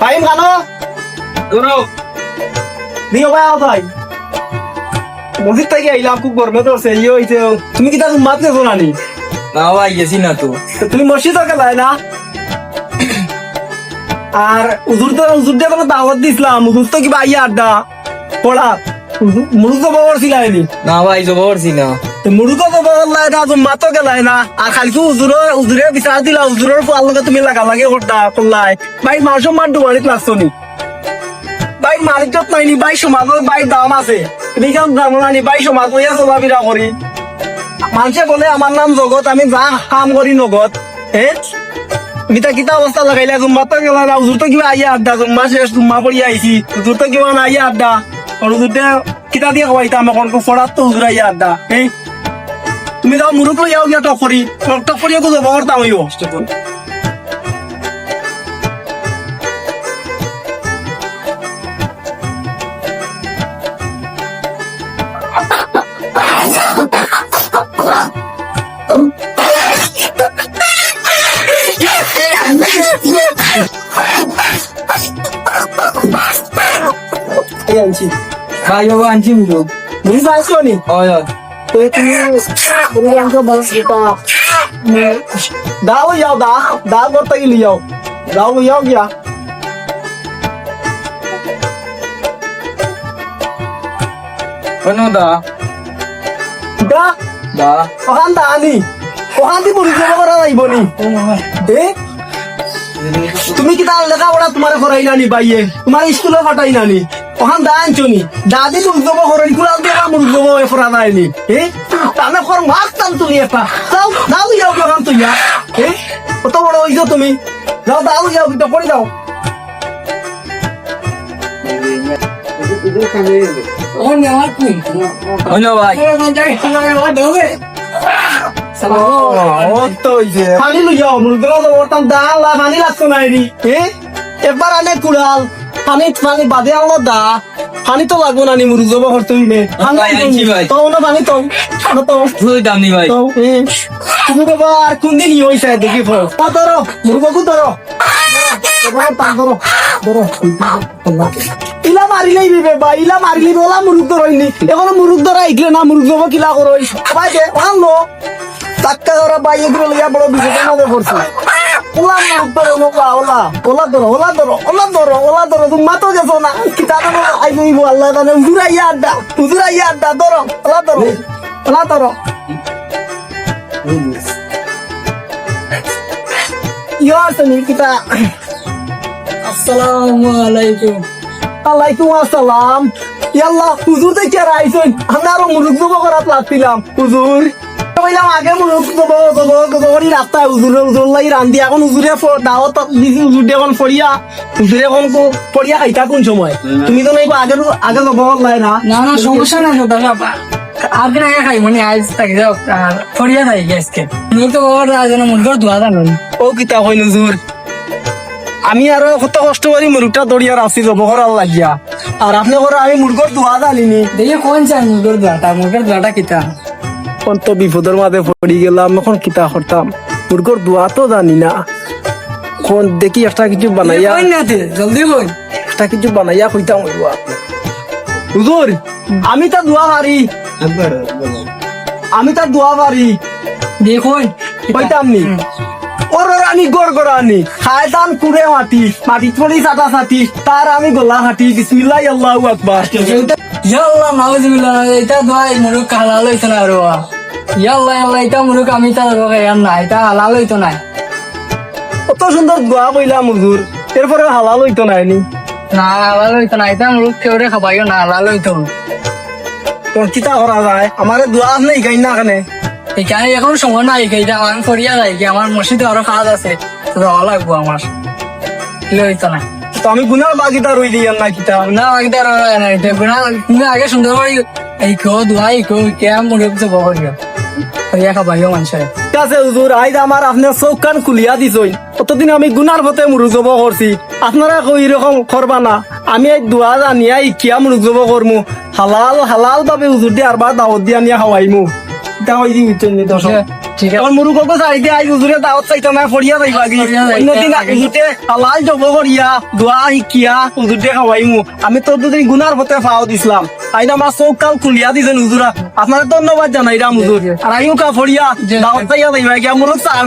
ফাহিম ও ফাহিম ফাহিম খানো ভাই আও ভাই। মসজিদ থেকে আইলাম খুব গরমে ধরছে ইয়ে হইছে তুমি কি তার মাত নেছো নানি? না ভাই গেছি না তো। তো তুমি মসজিদে গেলাই না? আর উজুর তো উজুর দিয়ে কোনো দাওয়াত দিছিলাম। উজুর তো কিবা আইয়া আড্ডা? পড়া। মুরুদ তো ববর ছিলাইনি না ভাই তো মুরুদ তো তো মাতো গেলাই না। আর খালি উজুর বিচার দিলা উজুরের লগে তুমি লাগা লাগে ভাই ভাই মালিকত নাইনি ভাই সমাজত ভাই দাম আছে। দাম নানি ভাই সমাজ করি মানুষে বলে আমার নাম জগত, আমি যা কাম করি নগদ হে? মিতা কিতা অবস্থা লাগাইলা জুম্মা গেলা না উজুর তো কিবা আইয়া আড্ডা জুম্মা শেষ জুম্মা পড়ি আইছি উজুর তো কিবা না আইয়া আড্ডা। আর উজুর দে, কিতা দিয়ে খাওয়াইতাম এখন ফড়াত তো উজুর আইয়া আড্ডা। এই তুমি যাও মুরুক লই যাও গিয়া টকরি টকরি তো যাব করতাম হইব এই আনছি। ভাই বাবা আনছি মুরগ মুড়ি পাইছো নি? হয় হয়। দাও যাও দা দা করতে গেলি যাও। দাও যাও গিয়া। দা। দা। দা। ওখান দা আনি। ওখান দি মুড়ি জমা করা যাইব নি। এ তুমি কি তার লেখা পড়া তোমার করাই নানি বাইয়ে? তোমার স্কুলে ফাটাই নানি ওখান দা আনছো নি? দাদি জমা করাই কুলাল দিয়ে মুড়ি জমা হয়ে ফরা নাইনি এ তানে কর মাছ টান তুলি একটা যাও দাও যাও ওখান তুই এ কত বড় হইছো তুমি? যাও দাও যাও কিন্তু পড়ে যাও। পানি লই যাও মুরগিরা তো ওরতাম লা পানি লাগতো না? একবার আনে কুড়াল পানি পানি বাদে আলো দা পানি তো লাগবো না নি? মুরগ জবা ভাই, আনছি ভাই। তো না পানি তো আনো তো তুই দাম নি ভাই তো তুমি বাবা আর কোন দিন ইয়ে হইছে দেখি ফল ও ধরো মুরগকু ধরো ধরো ধরো ধরো ইলা মারিলেই বিবে বা ইলা মারিলি বলা মুরুগ ধরইনি এখন মুরুগ ধরা ইগলে না মুরুগ জবা কিলা করই ভাই দে আনলো টাক্কা ধরা বাই এগুলো লইয়া বড় মধ্যে পড়ছে ওলা মুরুগ ধরো ওলা ওলা ওলা ধরো ওলা ধরো ওলা ধরো ওলা ধরো তুমি মাতো গেছো না। কিতাব আই নইব আল্লাহ জানে উজুরা ইয়া আড্ডা উজুরা ইয়া আড্ডা ধরো ওলা ধরো ওলা ধরো। ইয়া আছে কিতা? আসসালামু আলাইকুম। আলাইকুম আসসালাম। ইয়াল্লা হুজুর দেখে আর আইসন আমরা আরও মুরুখ জব করাত লাগছিলাম হুজুর। বললাম আগে করি রাস্তায় হুজুরে হুজুর লাই রান্ধি এখন দাওয়াত দিছি এখন ফড়িয়া হুজুরে এখন ফড়িয়া খাইতা কোন সময়? তুমি তো নাই আগে আগে লাই না? না না সমস্যা তো দাদা আগে আগে খাই? মানে আজ থাকি যাও থাকি আজকে মুখ তো মুখের ধোয়া জানো ও কিতা কই হুজুর আমি আরও কত কষ্ট করি মুরুখটা দড়িয়া রাখছি জব করার লাগিয়া আর আপনি করে আমি মুরগর দোয়া জানিনি। দেখি কোন চাই মুখের ধোয়াটা মুখের ধোয়াটা কিতা? এখন তো বিপদের মাঝে পড়ি গেলাম এখন কিতা করতাম? মুরগর দোয়া তো জানি না। কোন দেখি একটা কিছু বানাইয়া জলদি কই একটা কিছু বানাইয়া কইতাম হুজুর আমি তা দোয়া পারি আমি তা দোয়া পারি দেখুন কইতাম নি? ওর আমি গড় গড় আনি। খায় দান কুড়ে মাটি মাটি পড়ি চাটা চাটি তার আমি গোলা হাঁটি বিসমিল্লাহ আল্লাহু আকবার। ইয়াল্লা নাউজুবিল্লাহ এটা মুরুক হালাল হইতো না ইয়াল্লা ইয়াল্লা এটা মুরুক আমি তা ইয়ার না এটা হালাল হইতো না কত সুন্দর দোয়া কইলাম হুজুর এরপরে হালাল হইতো না নি। না হালাল হইতো না এটা মুরুক কেউরে খাবাইও না হালাল হইতো কোন কিতা করা যায় আমারে দোয়া নেই গাই না কেনে? এখানে এখন সময় নাই এইটা আমি ফরিয়া যাই কি আমার মসজিদে আরও কাজ আছে তো যাওয়া লাগবো আমার হইতো না তো আমি গুনার বাগিটা রই দিয়ান না কিতা না আগে আর নাই গুণা তুমি আগে সুন্দর করে এই কেউ দোয়াই কেউ কেম মনে হচ্ছে মানুষের আছে হুজুর আইজ আমার আপনার খুলিয়া দিছই কতদিন আমি গুনার পথে মুরুজব করছি আপনারা কই এরকম করবা না। আমি এই দোয়া জানিয়া ইকিয়া মুরুজব করমু হালাল হালাল ভাবে হুজুর দিয়ে আরবার দাওয়াত দিয়া নিয়া খাওয়াইমু ইটা হই দি বুঝছেন নি দর্শক ঠিক আছে। কো চাইতে আই হুজুরে দাওয়াত চাইতো না ফড়িয়া ফড়িয়া যাইতা অন্যদিন। হুজুরে হালাল জব করিয়া দোয়া শিকিয়া হুজুরতে খাওয়াইমু আমি তোর দুদিন গুনার পথে ফাও দিছিলাম। আইনা আমার চোখ কাল খুলিয়া দিছেন হুজুরা আপনার ধন্যবাদ জানাই রাম হুজুর। আর আইও কা ফড়িয়া দাওয়াত চাইয়া যাইবা কি মুরুখ চান